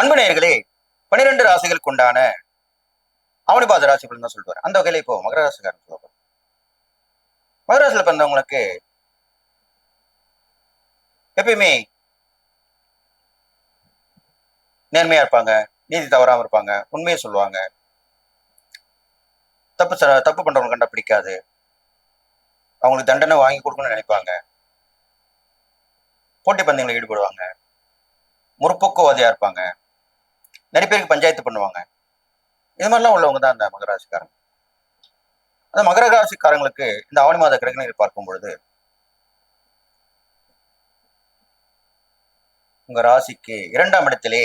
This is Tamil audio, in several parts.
அன்பு நேயர்களே பனிரெண்டு ராசிகளுக்கு உண்டான அவனிபாத ராசி தான் சொல்லிட்டு அந்த வகையில இப்போ மகர ராசிக்காரன் சொல்ல மகர பிறந்தவங்களுக்கு எப்பயுமே நேர்மையா இருப்பாங்க நீதி தவறாம இருப்பாங்க உண்மையை சொல்லுவாங்க. தப்பு ச- தப்பு பண்றவங்க கண்டா பிடிக்காது. அவங்களுக்கு தண்டனை வாங்கி கொடுக்கணும்னு நினைப்பாங்க. போட்டி பந்தயங்களில் ஈடுபடுவாங்க. முற்போக்குவாதியா இருப்பாங்க. நிறைய பேருக்கு பஞ்சாயத்து பண்ணுவாங்க. இது மாதிரிலாம் உள்ளவங்க தான் அந்த மகராசிக்காரங்க. அந்த மகர ராசிக்காரங்களுக்கு இந்த ஆவணி மாத கிரகணிகள் பார்க்கும் பொழுது உங்க ராசிக்கு இரண்டாம் இடத்திலே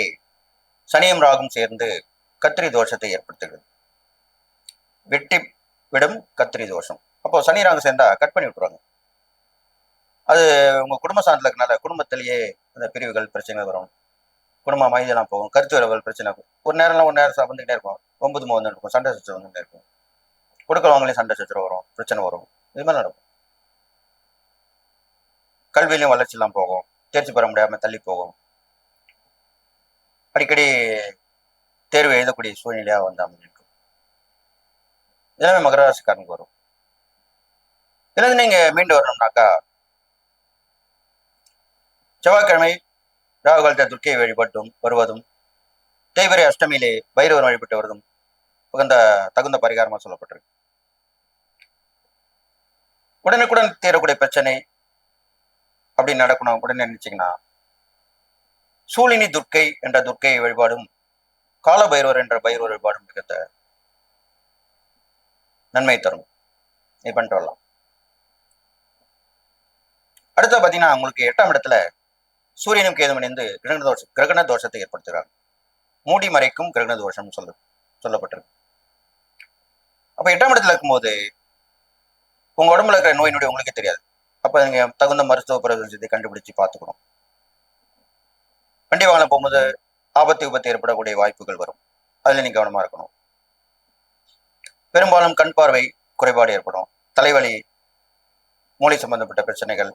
சனியும் ராகும் சேர்ந்து கத்திரி தோஷத்தை ஏற்படுத்துகிறது. வெட்டி விடும் கத்திரி தோஷம். அப்போ சனி ராகு சேர்ந்தா கட் பண்ணி விட்டுருவாங்க. அது உங்க குடும்ப சார்ந்தில் இருக்கனால குடும்பத்திலேயே அந்த பிரிவுகள் பிரச்சனைகள் வரும். குடும்ப அமைதியெல்லாம் போகும். கருத்து வரவல் பிரச்சனை ஒரு நேரம்லாம் ஒரு நேரம் வந்துகிட்டே இருக்கும் ஒன்பது மூணு இருக்கும். சண்டை சச்சரவு வந்துகிட்டே இருக்கும். கொடுக்கறவங்களையும் சண்டை சச்சரவு வரும். பிரச்சனை வரும். இது மாதிரி நடக்கும். கல்வியிலையும் வளர்ச்சியெல்லாம் போகும். தேர்ச்சி பெற முடியாம தள்ளி போகும். அடிக்கடி தேர்வு எழுதக்கூடிய சூழ்நிலையா வந்து அமைஞ்சிருக்கும் எல்லாமே மகராசிக்காரனுக்கு வரும். இதுலேருந்து நீங்க மீண்டு வரணும்னாக்கா செவ்வாய்க்கிழமை ராகுகாலத்தில் துர்க்கையை வழிபட்டும் வருவதும் தேவரை அஷ்டமியிலே பைரவர் வழிபட்டு வருவதும் உகந்த தகுந்த பரிகாரமா சொல்லப்பட்டிருக்கு. உடனுக்குடன் தீரக்கூடிய பிரச்சனை அப்படி நடக்கணும் உடனே நினைச்சிங்கன்னா சூழினி துர்க்கை என்ற துர்க்கை வழிபாடும் கால பைரவர் என்ற பைரவர் வழிபாடும் மிகுந்த நன்மை தரும். நீ பண்ணிட்டு வரலாம். அடுத்து பாத்தீங்கன்னா உங்களுக்கு எட்டாம் இடத்துல சூரியனும் கேதும் இணைந்து கிரகண தோஷம் கிரகண தோஷத்தை ஏற்படுத்துகிறார் மூடி மறைக்கும் கிரகண தோஷம் சொல்ல சொல்லப்பட்டிருக்கு. அப்ப எட்டாம் இடத்துல இருக்கும்போது உங்க உடம்புல இருக்கிற நோய் நொடி உங்களுக்கே தெரியாது. அப்ப நீங்க தகுந்த மருத்துவ பிரபஞ்சத்தை கண்டுபிடிச்சு பார்த்துக்கணும். வண்டி வாகனம் போகும்போது ஆபத்து விபத்து ஏற்படக்கூடிய வாய்ப்புகள் வரும். அதுல நீங்க கவனமா இருக்கணும். பெரும்பாலும் கண் பார்வை குறைபாடு ஏற்படும். தலைவலி மூளை சம்பந்தப்பட்ட பிரச்சனைகள்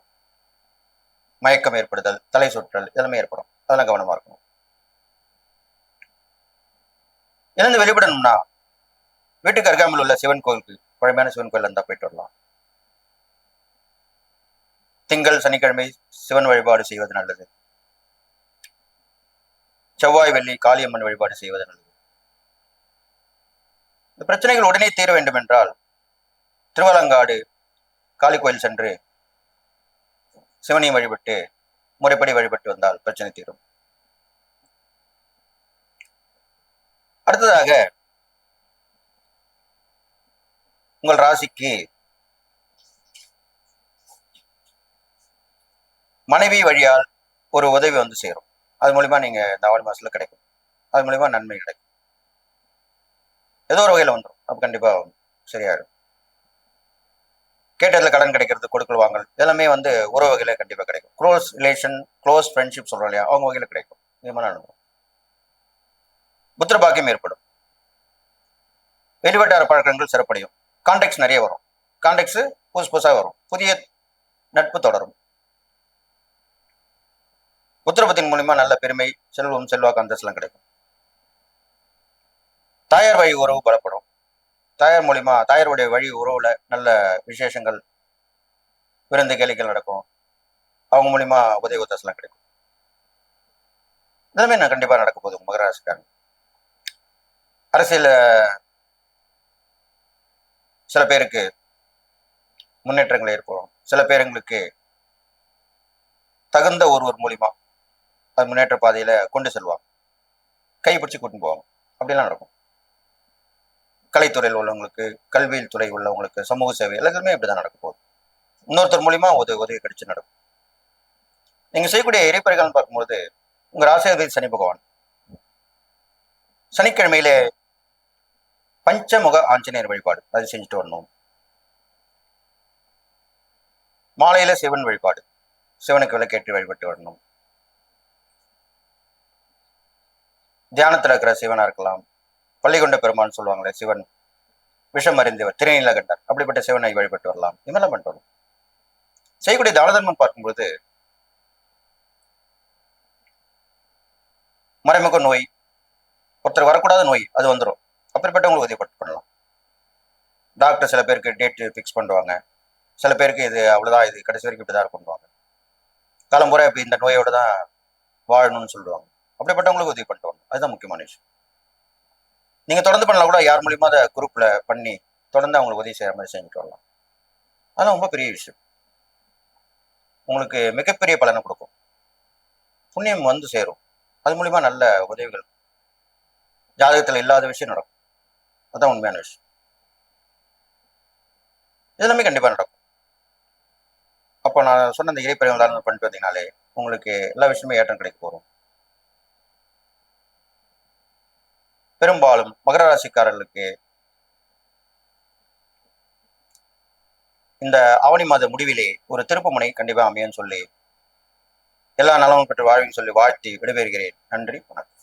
மயக்கம் ஏற்படுதல் தலை சுற்றல் இதெல்லாமே ஏற்படும். அதெல்லாம் கவனமா இருக்கணும். இருந்து வெளிப்படணும்னா வீட்டுக்கு அருகாமல் உள்ள சிவன் கோயிலுக்கு பழமையான சிவன் கோயில் இருந்தா போயிட்டு வரலாம். திங்கள் சனிக்கிழமை சிவன் வழிபாடு செய்வது நல்லது. செவ்வாய் வெள்ளி காளியம்மன் வழிபாடு செய்வது நல்லது. இந்த பிரச்சனைகள் உடனே தீர வேண்டும் என்றால் திருவலங்காடு காளி கோயில் சென்று சிவனையும் வழிபட்டு முறைப்படி வழிபட்டு வந்தால் பிரச்சனை தீரும். அடுத்ததாக உங்கள் ராசிக்கு மனைவி வழியால் ஒரு உதவி வந்து சேரும். அது மூலிமா நீங்க இந்த ஆவணி மாசத்துல கிடைக்கும். அது மூலிமா நன்மை கிடைக்கும். ஏதோ ஒரு வகையில் வந்துடும் அப்போ கண்டிப்பா சரியாயிடும் கேட்டதுல கடன் கிடைக்கிறது கொடுக்கல் வாங்கல் எல்லாமே வந்து உறவு வகையில கண்டிப்பா கிடைக்கும். க்ளோஸ் ரிலேஷன் க்ளோஸ் ஃப்ரெண்ட்ஷிப் சொல்றோம் இல்லையா? அவங்க வகையில கிடைக்கும். இது மாதிரி புத்திர பாக்கியம் ஏற்படும். வெளிவட்டார பழக்கங்கள் சிறப்படையும். கான்டாக்ட்ஸ் நிறைய வரும். கான்டாக்ட்ஸ் புதுசு புதுசாக வரும். புதிய நட்பு தொடரும். புத்திரபத்தின் மூலியமா நல்ல பெருமை செல்வம் செல்வாக்கு அந்தஸ்தெல்லாம் கிடைக்கும். தாயார் வாயு உறவு பலப்படும். தாயார் மூலியமா தாயாருடைய வழி உறவுல நல்ல விசேஷங்கள் விருந்து கேளிகள் நடக்கும். அவங்க மூலியமா உதவி ஒத்தாசெல்லாம் கிடைக்கும். இதெல்லாமே நான் கண்டிப்பா நடக்க போகுது மகராசிக்காரங்க அரசியல சில பேருக்கு முன்னேற்றங்கள் ஏற்படும் சில பேருங்களுக்கு தகுந்த ஒருவர் மூலியமா அது முன்னேற்ற பாதையில கொண்டு செல்வாங்க. கை பிடிச்சி கூட்டின்னு போவாங்க. அப்படிலாம் நடக்கும். கலைத்துறையில் உள்ளவங்களுக்கு கல்வியில் துறை உள்ளவங்களுக்கு சமூக சேவை எல்லாத்துக்குமே இப்படிதான் நடக்க போகுது. இன்னொருத்தர் மூலியமா உதவி உதவி கிடைச்சு நடக்கும். நீங்க செய்யக்கூடிய இறைப்பறைகள்னு பார்க்கும்போது உங்க ராசியாதிபதி சனி பகவான். சனிக்கிழமையிலே பஞ்சமுக ஆஞ்சநேயர் வழிபாடு அது செஞ்சுட்டு வரணும். மாலையில சிவன் வழிபாடு சிவனுக்கு விளக்கேற்றி வழிபட்டு வரணும். தியானத்துல இருக்கிற சிவனா இருக்கலாம். பள்ளிகொண்ட பெருமான் சொல்லுவாங்களே சிவன். விஷம் அறிந்தவர் திருநீலகண்டர் அப்படிப்பட்ட சிவனை வழிபட்டு வரலாம். இதெல்லாம் பண்ணிட்டு வரலாம் செய்யக்கூடிய தான பார்க்கும்பொழுது பார்க்கும்போது மறைமுக நோய் ஒருத்தர் வரக்கூடாத நோய் அது வந்துடும் அப்படிப்பட்டவங்களுக்கு உதவி பண்ணலாம் டாக்டர் சில பேருக்கு டேட்டு ஃபிக்ஸ் பண்ணுவாங்க. சில பேருக்கு இது அவ்வளோதான் இது கடைசி வரைக்கும் இப்படி தான் இருக்கும்வாங்க காலம்புறை இப்போ இந்த நோயோடு தான் வாழணும்னு சொல்லுவாங்க. அப்படிப்பட்டவங்களுக்கு உதவி பண்ணிட்டு வாங்க அதுதான் முக்கியமான விஷயம். நீங்கள் தொடர்ந்து பண்ணலாம் கூட. யார் மூலியமா அதை குரூப்பில் பண்ணி தொடர்ந்து அவங்களுக்கு உதவி செய்கிற மாதிரி செஞ்சுட்டு வரலாம். அதெல்லாம் ரொம்ப பெரிய விஷயம். உங்களுக்கு மிகப்பெரிய பலனை கொடுக்கும். புண்ணியம் வந்து சேரும். அது மூலிமா நல்ல உதவிகள். ஜாதகத்தில் இல்லாத விஷயம் நடக்கும். அதுதான் உண்மையான விஷயம். இதெல்லாமே கண்டிப்பாக நடக்கும். அப்போ நான் சொன்ன இந்த இறைப்பறிவுகள் பண்ணிட்டு வந்தீங்கனாலே உங்களுக்கு எல்லா விஷயமே ஏற்றம் கிடைக்க போகிறோம் பெரும்பாலும் மகர ராசிக்காரர்களுக்கு இந்த ஆவணி மாத முடிவிலே ஒரு திருப்புமுனை கண்டிப்பாக அமையன்னு சொல்லி எல்லா நலமும் பெற்று வாழ்வின்னு சொல்லி வாழ்த்தி விடைபெறுகிறேன். நன்றி வணக்கம்.